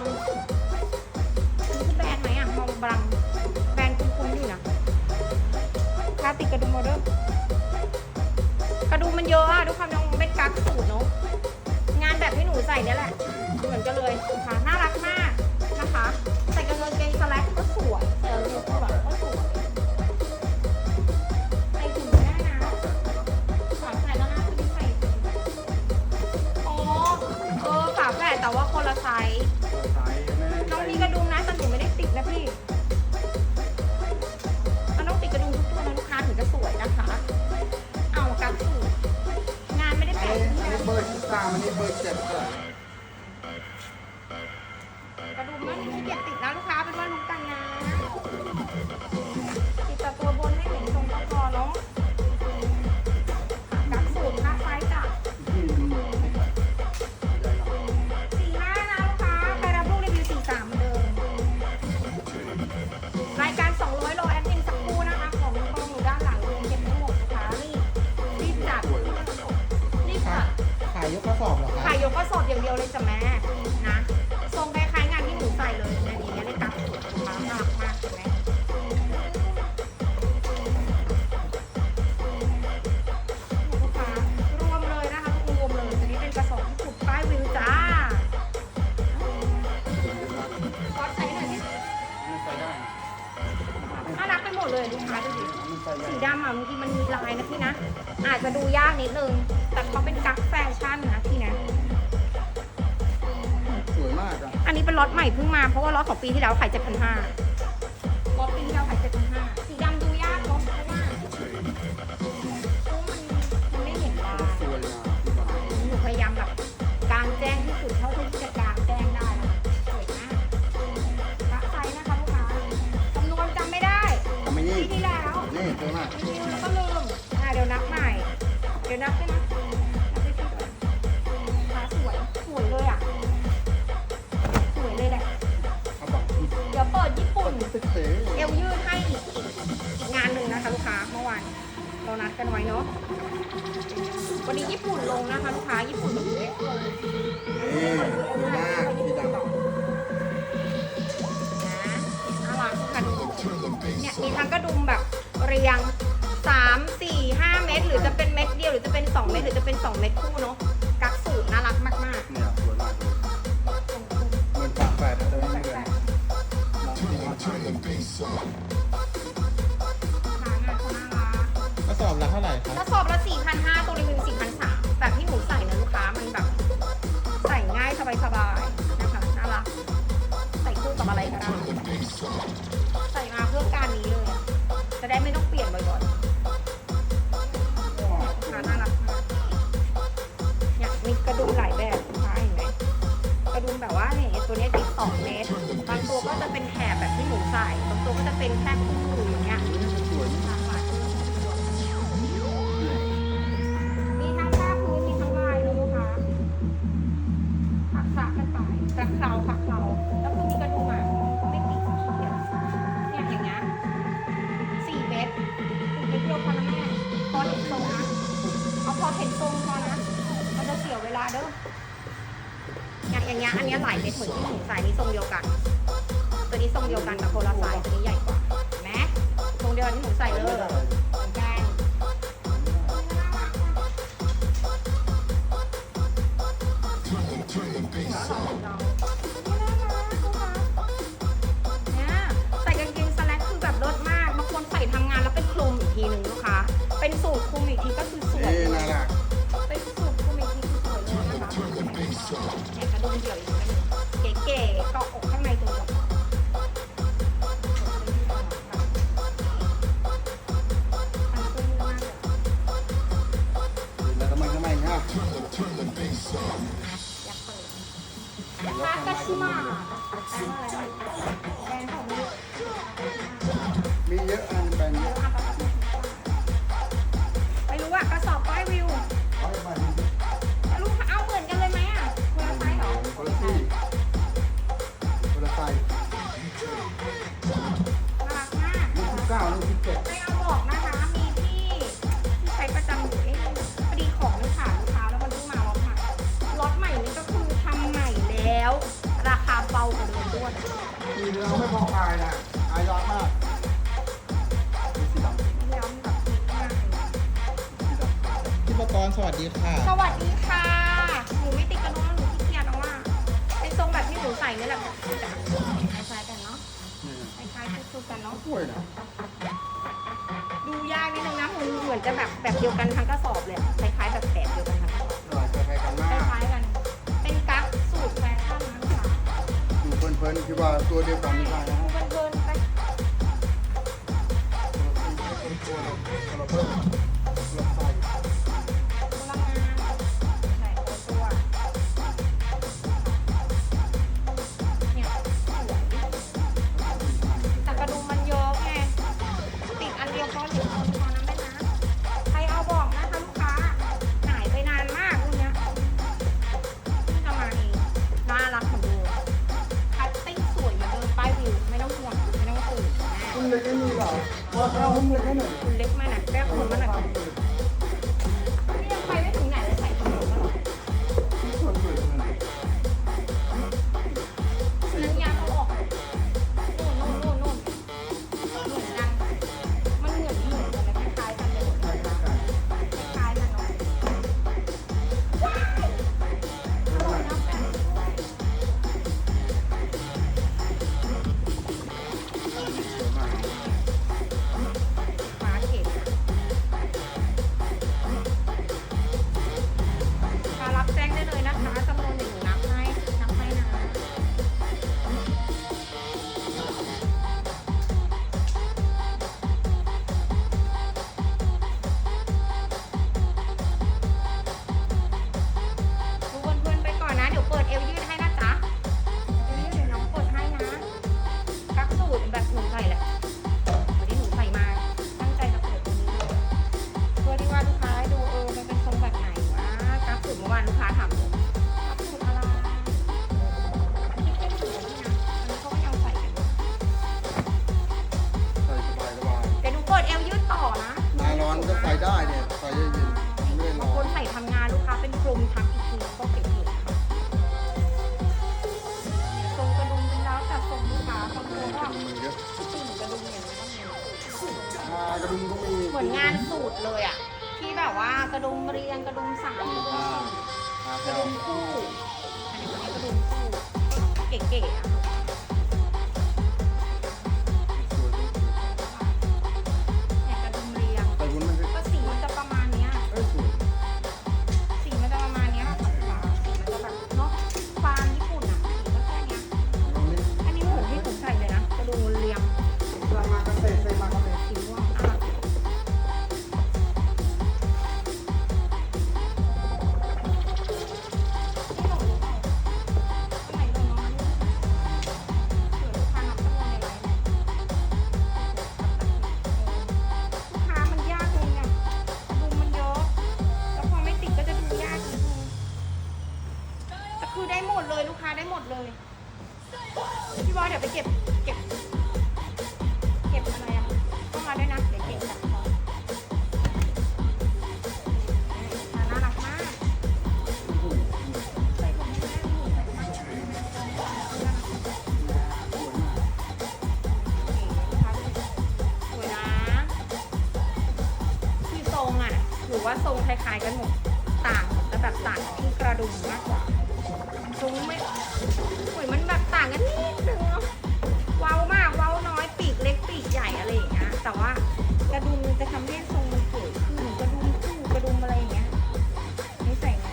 งบลังคือแบรนด์ไหมอะมองบลัง แบรนด์คุ้นๆอยู่นะคาติดกระดุมโมเดอร์กระดุมมันเยอะอะด้วยความน้องเป็นกั๊กสูตรเนาะ งานแบบที่หนูใส่เนี่ยแหละ เหมือนกันเลยค่ะน่ารักมากนะคะ ใส่กางเกงสแลกก็สวยเออก็แบบก็สวยใส่ถุงได้าแฝดแล้วนะคุณใส่ถุงอ๋อเออฝาแฝดแต่ว่าคนละไซส์ บอร์ที่สามอันนี้เบอร์เจ็ดเท่าไหร่ นมีลายนะพี่นะ อาจจะดูยากนิดนึง แต่เขาเป็นกั๊กแฟชั่นนะพี่นะ สวยมากอะอันนี้เป็นล็อตใหม่เพิ่งมาเพราะว่าล็อตของปีที่แล้วขาย7,500ล็อตปีที่แล้วขาย7,500สีดำดูยากเนาะเพราะว่าเพราะมันมันไม่เห็นลาย สวยนะที่บ้านหนูพยายามแบบกลางแจ้งที่สุดเท่าที่จะกลางแจ้งได้นะคะสวยมากรักไซส์นะคะลูกค้าจำนวนจำไม่ได้ทำไมนี่ปีที่แล้ว นี่สวยมากรีวิวแล้วก็ลืมอ่า เดี๋ยวนับใหม่ เดี๋ยวนับได้ไหมนับได้ที่ก่อนขาสวยสวยเลยอะ สวยเลยแหละเขาบอกเดี๋ยวเปิดญี่ปุ่นเท่เอวยืดให้อีกอีกอีกงานหนึ่งนะคะลูกค้าเมื่อวานเรานัดกันไว้เนาะวันนี้ญี่ปุ่นลงนะคะลูกค้าญี่ปุ่นแบบเล็กลงๆนี่สวยมากที่ดำนะน่ารักค่ะดูเนี่ยมีทั้งกระดุมแบบเรียง3 4 5เม็ดหรือจะเป็นเม็ดเดียวหรือจะเป็น 2 เม็ดหรือจะเป็น 2 เม็ดคู่เนาะกักสูตรน่ารักมากเนี่ยสวยมากเลยๆเหมือนฝาแฝดอะแต่ว่าไม่เหมือนมองที่มาถ่ายขางานเขาน่ารักกระสอบละเท่าไหร่ครับ กระสอบละ4,500ตัวรีวิว จะเป็นแถบแบบที่หนูใส่บางตัวก็จะเป็นแค่คู่อย่างเงี้ยสวยมากมีทั้งผ้าพื้นมีทั้งลายเลยลูกค้าผักสะกันไปผักเคลาผักเคลาแล้วคือมีกระดุมอะไม่ติดเนี่ยอย่างเงี้ยสี่เมตรเมตรเดียวพอนะแม่พอเห็นทรงนะเอาพอเห็นทรงพอนะมันจะเสียเวลาเด้ออย่างเงี้ยอันเนี้ยหลายเม็ดเหมือนที่หนูใส่นี่ทรงเดียวกัน นี้ทรงเดียวกันกับโทรศัพท์ตัวนี้ใหญ่กว่าแห็มทรงเดียวกันที่หนูใส่เลยเหมืใส่กางเกงแซลต์คือแบบลดมากบางคนใส่ทำงานแล้วเป็นคลุมอีกทีหนึ่งลูค้เป็นสูทคลุมอีกทีก็คือสวยเลยเป็นสูทคลุมอีกทีคือสวยเลยนะคะแหมกระดุมเดี่ยวอีกนิดนึงเก๋กาอก มีเยอะอัะแบนเยอะไม่รู้อะกระสอบป้ายวิวร้อยใลูกเอาเหมือนกันเลยไหมอะคนละไซส์เหรอคนละที่คนละไซส์น่ารักมากลูกที่เก้าลูกที่เจ็ดไม่เอาบอกนะคะ มีที่ที่ใช้ประจำอยู่เอ๊ะพอดีของมันขาดลูกค้าแล้วมันเพิ่งมาล็อตใหม่ล็อตใหม่นี่ก็คือทำใหม่แล้วากันมันด้วนทีเดียวไม่พออายนะอายร้อนมากพี่ประกรณ์สวัสดีค่ะ สวัสดีค่ะ หนูไม่ติดกระโดดหนูขี้เกียจแล้วว่าเป็นทรงแบบที่หนูใส่นี่แหละคล้ายๆกันเนาะคล้ายๆคือกันเนาะ สวยนะดูยากนิดนึงนะมันเหมือนจะแบบแบบเดียวกันทั้งกระสอบเลยคล้ายๆแบบแบบเดียวกัน นที่ว่าตัวเดียวกันไม่ได้นะฮะเพ คล้ายๆกันหมด ต่างแต่แบบต่างที่กระดุมมากกว่าทรงไม่หุยมันแบบต่างกันนิดนึงเนาะเว้ามากเว้าน้อยปีกเล็กปีกใหญ่อะไรอย่างเงี้ย แต่ว่ากระดุมมันจะทำให้ทรงมันเก๋ขึ้นกระดุมคู่กระดุมอะไรอย่างเงี้ยไม่ใส่ไง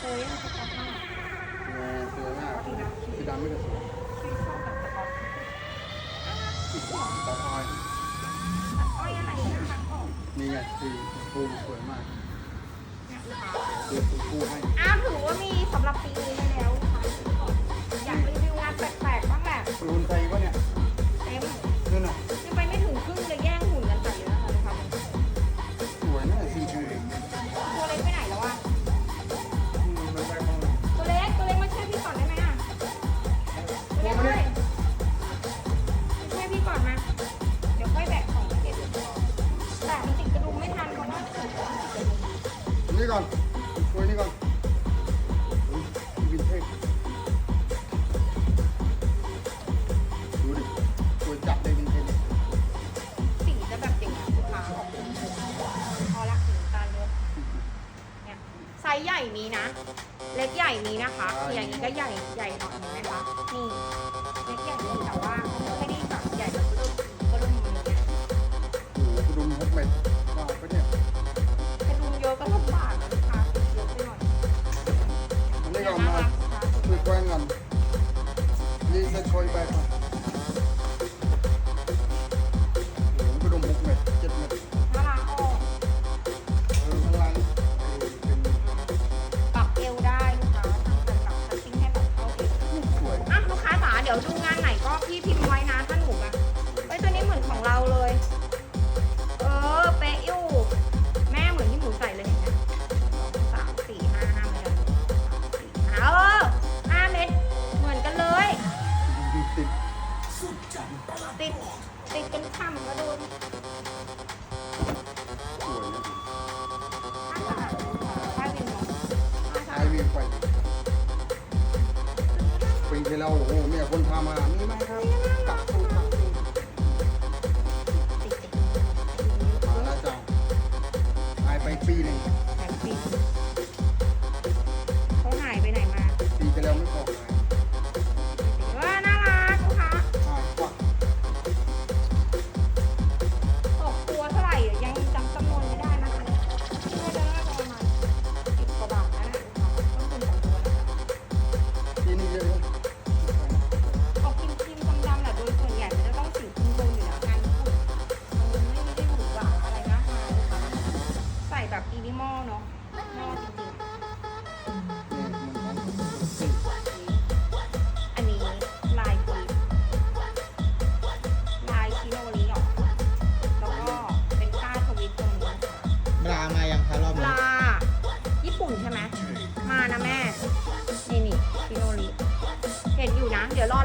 โอ้ยสวยมากสีดำไม่ได้สุน ปองออยนี่ไงสีปูสวยมากปูปูให้ อ้าวถือว่ามีสำหรับปีนี้แล้ว ใหญ่นี้นะคะคือย่างนี้ก็ใหญ่ใหญ่หน่อยเห็นไหมคะนี่ feeling. Happy.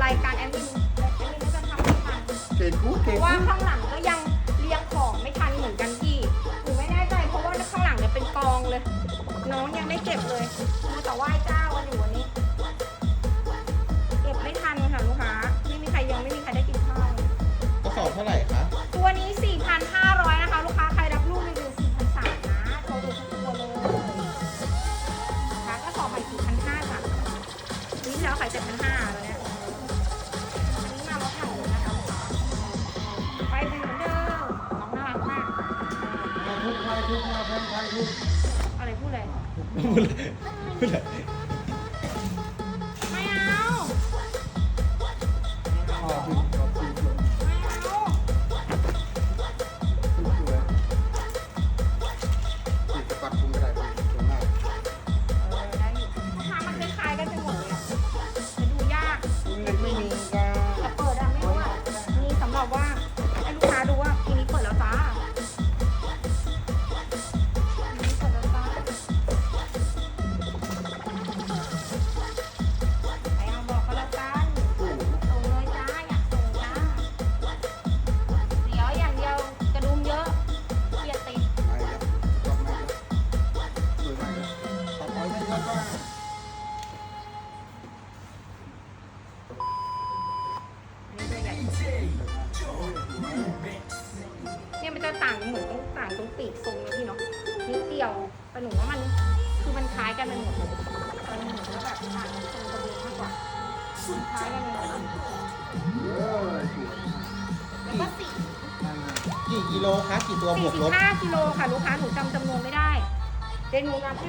ายการแอดมินแอมินก็จะทำให้ทันเพราะว่าข้างหลังก็ยังเรียงของไม่ทันเหมือนกันพี่หนูไม่แน่ใจเพราะว่าข้างหลังเนี่ยเป็นกองเลย น้องยังไม่เก็บเลยแต่ว่าไเจ้าอยู่วันนี้ อะไรพูดอะไร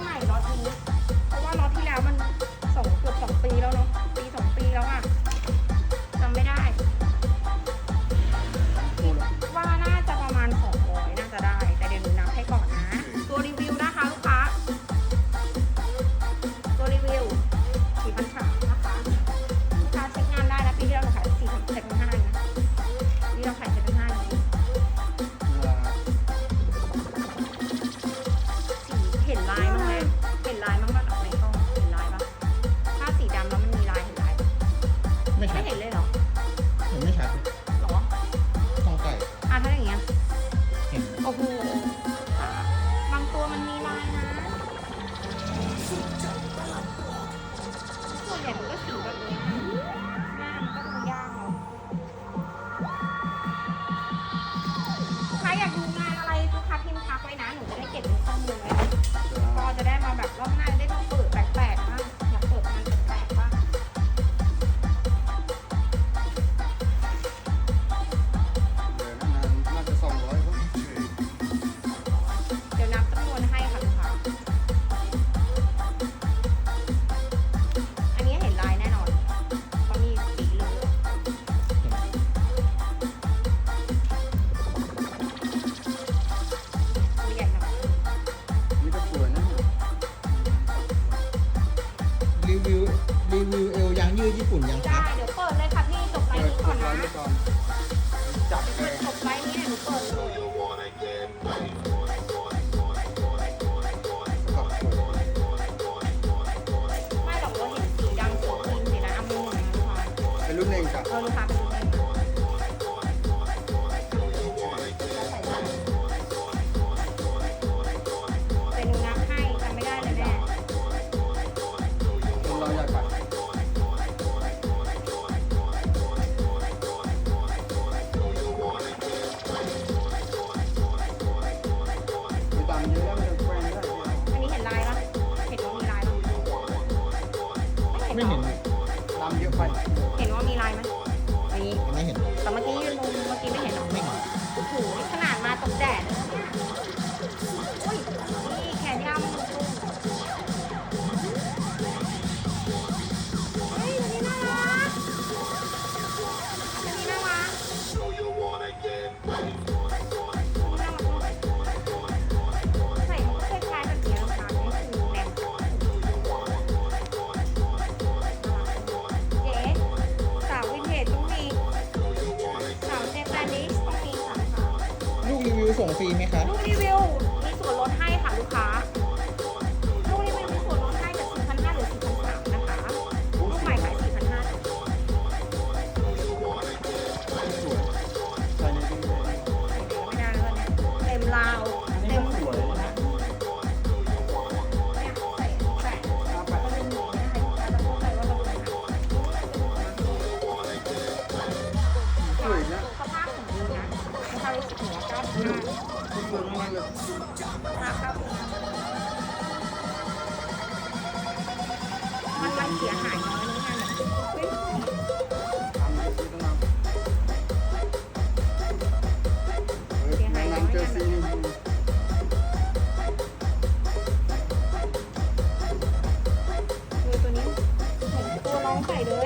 ใหม่ Punya. ไม่เห็นเลยลำเยอะไปเห็นว่ามีลายไหมอันนี้ไม่เห็น แต่เมื่อกี้ยืนมุงเมื่อกี้ไม่เห็นหรอไม่เห็นโอ้โหขนาดมาตกแดด ไก่เลย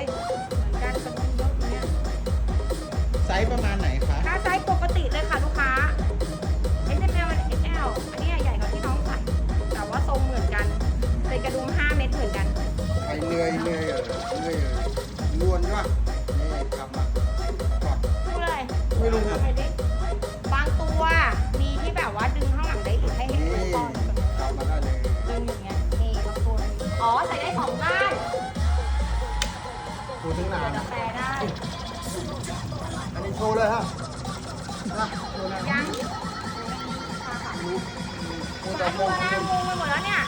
รู้งูแต่งง ตัวนะงงไปหมดแล้วเนี่ย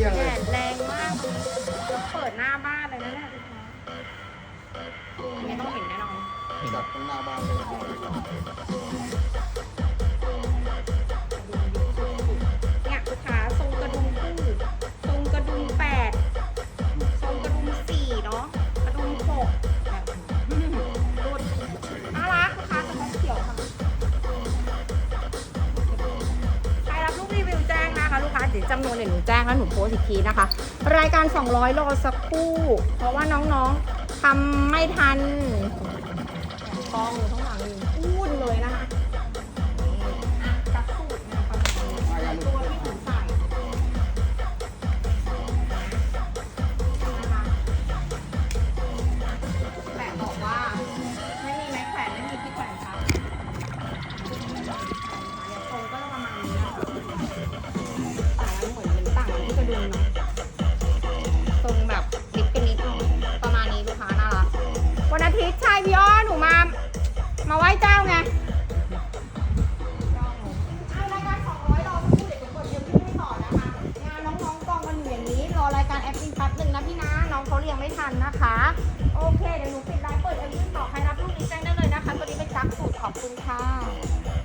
ี่ยงแดเลย ดแรงมากแล้เปิดหน้าบ้านเลยนะเนี่ยไม่ต้องเห็นแน่นอน จัดตรงหน้าบ้านเลย จำนวนเนี่ยหนูแจ้งแล้วหนูโพสอีกทีนะคะ รายการ 200 รอสักครู่ เพราะว่าน้องๆทำไม่ทันกองอยู่ข้างหลังพูดเลยนะ